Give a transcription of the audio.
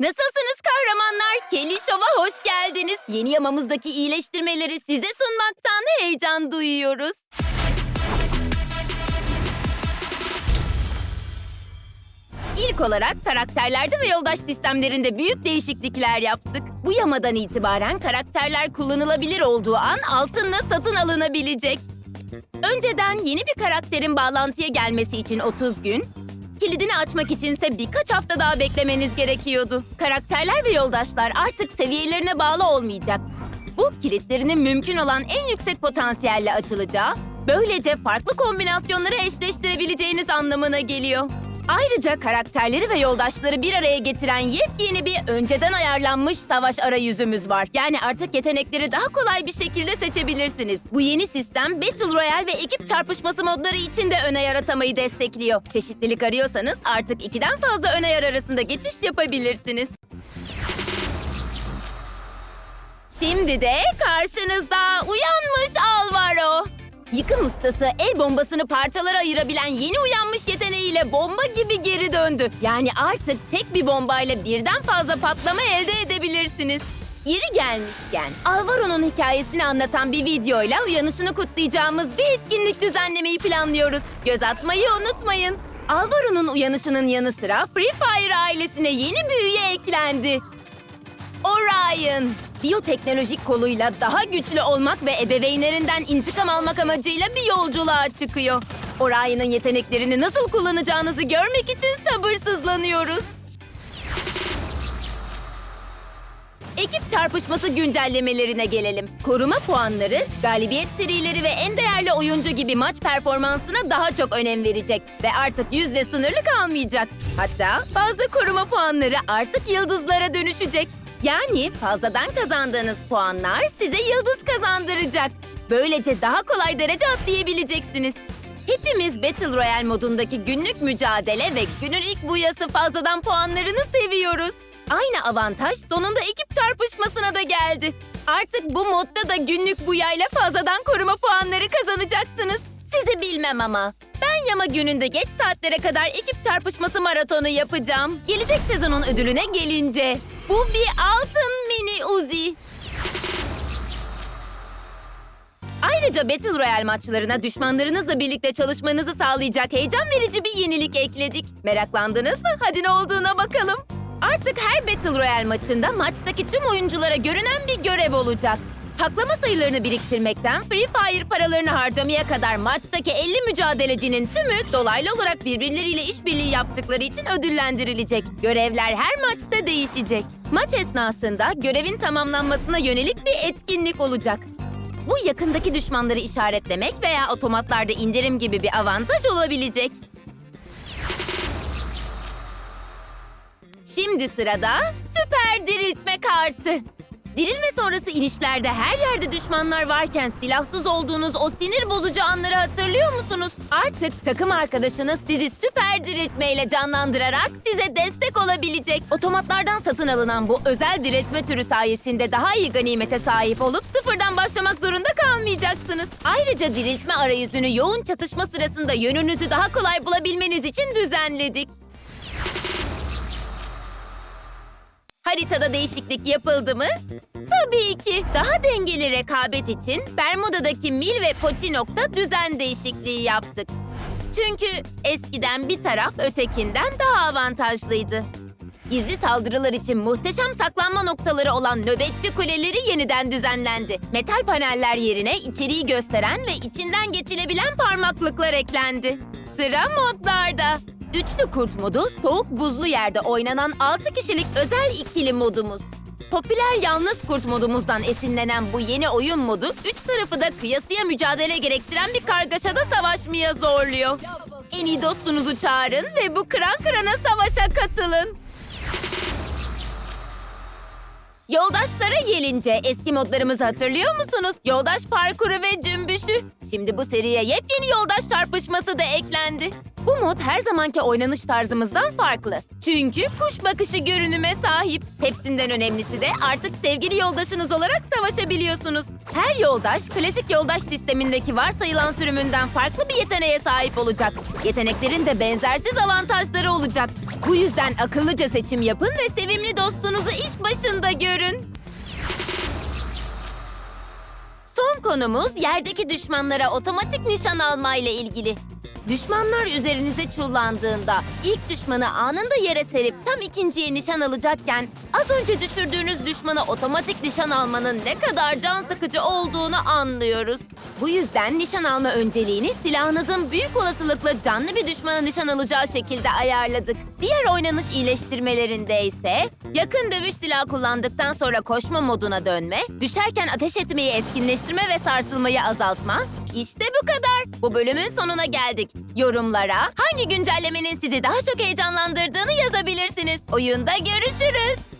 Nasılsınız kahramanlar? Kelly Show'a hoş geldiniz. Yeni yamamızdaki iyileştirmeleri size sunmaktan heyecan duyuyoruz. İlk olarak karakterlerde ve yoldaş sistemlerinde büyük değişiklikler yaptık. Bu yamadan itibaren karakterler kullanılabilir olduğu an altınla satın alınabilecek. Önceden yeni bir karakterin bağlantıya gelmesi için 30 gün, kilidini açmak içinse birkaç hafta daha beklemeniz gerekiyordu. Karakterler ve yoldaşlar artık seviyelerine bağlı olmayacak. Bu kilitlerinin mümkün olan en yüksek potansiyelle açılacağı, böylece farklı kombinasyonları eşleştirebileceğiniz anlamına geliyor. Ayrıca karakterleri ve yoldaşları bir araya getiren yepyeni bir önceden ayarlanmış savaş arayüzümüz var. Yani artık yetenekleri daha kolay bir şekilde seçebilirsiniz. Bu yeni sistem Battle Royale ve ekip çarpışması modları için de ön ayar atamayı destekliyor. Çeşitlilik arıyorsanız artık ikiden fazla ön ayar arasında geçiş yapabilirsiniz. Şimdi de karşınızda uyanmış Alvaro. Yıkım ustası el bombasını parçalara ayırabilen yeni uyanmış yeteneğiyle bomba gibi geri döndü. Yani artık tek bir bombayla birden fazla patlama elde edebilirsiniz. Yeri gelmişken Alvaro'nun hikayesini anlatan bir videoyla uyanışını kutlayacağımız bir etkinlik düzenlemeyi planlıyoruz. Göz atmayı unutmayın. Alvaro'nun uyanışının yanı sıra Free Fire ailesine yeni bir üye eklendi. Orion. Biyoteknolojik koluyla daha güçlü olmak ve ebeveynlerinden intikam almak amacıyla bir yolculuğa çıkıyor. Orion'un yeteneklerini nasıl kullanacağınızı görmek için sabırsızlanıyoruz. Ekip çarpışması güncellemelerine gelelim. Koruma puanları, galibiyet serileri ve en değerli oyuncu gibi maç performansına daha çok önem verecek. Ve artık yüzle sınırlı kalmayacak. Hatta bazı koruma puanları artık yıldızlara dönüşecek. Yani fazladan kazandığınız puanlar size yıldız kazandıracak. Böylece daha kolay derece atlayabileceksiniz. Hepimiz Battle Royale modundaki günlük mücadele ve günün ilk buyası fazladan puanlarını seviyoruz. Aynı avantaj sonunda ekip çarpışmasına da geldi. Artık bu modda da günlük buyayla fazladan koruma puanları kazanacaksınız. Sizi bilmem ama. Ben yama gününde geç saatlere kadar ekip çarpışması maratonu yapacağım. Gelecek sezonun ödülüne gelince. Bu bir altın mini Uzi. Ayrıca Battle Royale maçlarına düşmanlarınızla birlikte çalışmanızı sağlayacak heyecan verici bir yenilik ekledik. Meraklandınız mı? Hadi ne olduğuna bakalım. Artık her Battle Royale maçında maçtaki tüm oyunculara görünen bir görev olacak. Paklama sayılarını biriktirmekten Free Fire paralarını harcamaya kadar maçtaki 50 mücadelecinin tümü dolaylı olarak birbirleriyle işbirliği yaptıkları için ödüllendirilecek. Görevler her maçta değişecek. Maç esnasında görevin tamamlanmasına yönelik bir etkinlik olacak. Bu yakındaki düşmanları işaretlemek veya otomatlarda indirim gibi bir avantaj olabilecek. Şimdi sırada süper diriltme kartı. Dirilme sonrası inişlerde her yerde düşmanlar varken silahsız olduğunuz o sinir bozucu anları hatırlıyor musunuz? Artık takım arkadaşınız sizi süper diriltmeyle canlandırarak size destek olabilecek. Otomatlardan satın alınan bu özel diriltme türü sayesinde daha iyi ganimete sahip olup sıfırdan başlamak zorunda kalmayacaksınız. Ayrıca diriltme arayüzünü yoğun çatışma sırasında yönünüzü daha kolay bulabilmeniz için düzenledik. Haritada değişiklik yapıldı mı? Tabii ki. Daha dengeli rekabet için Bermuda'daki Mil ve Potinok'ta düzen değişikliği yaptık. Çünkü eskiden bir taraf ötekinden daha avantajlıydı. Gizli saldırılar için muhteşem saklanma noktaları olan nöbetçi kuleleri yeniden düzenlendi. Metal paneller yerine içeriği gösteren ve içinden geçilebilen parmaklıklar eklendi. Sıra modlarda. Üçlü kurt modu soğuk buzlu yerde oynanan 6 kişilik özel ikili modumuz. Popüler yalnız kurt modumuzdan esinlenen bu yeni oyun modu üç tarafı da kıyasıya mücadele gerektiren bir kargaşada savaşmaya zorluyor. En iyi dostunuzu çağırın ve bu kıran kırana savaşa katılın. Yoldaşlara gelince eski modlarımızı hatırlıyor musunuz? Yoldaş parkuru ve cümbüşü. Şimdi bu seriye yepyeni yoldaş çarpışması da eklendi. Bu mod her zamanki oynanış tarzımızdan farklı. Çünkü kuş bakışı görünüme sahip. Hepsinden önemlisi de artık sevgili yoldaşınız olarak savaşabiliyorsunuz. Her yoldaş klasik yoldaş sistemindeki varsayılan sürümünden farklı bir yeteneğe sahip olacak. Yeteneklerin de benzersiz avantajları olacak. Bu yüzden akıllıca seçim yapın ve sevimli dostunuzu iş başında görün. Son konumuz yerdeki düşmanlara otomatik nişan alma ile ilgili. Düşmanlar üzerinize çullandığında ilk düşmanı anında yere serip tam ikinciye nişan alacakken az önce düşürdüğünüz düşmana otomatik nişan almanın ne kadar can sıkıcı olduğunu anlıyoruz. Bu yüzden nişan alma önceliğini silahınızın büyük olasılıkla canlı bir düşmana nişan alacağı şekilde ayarladık. Diğer oynanış iyileştirmelerinde ise yakın dövüş silahı kullandıktan sonra koşma moduna dönme, düşerken ateş etmeyi etkinleştirme ve sarsılmayı azaltma. İşte bu kadar. Bu bölümün sonuna geldik. Yorumlara hangi güncellemenin sizi daha çok heyecanlandırdığını yazabilirsiniz. Oyunda görüşürüz.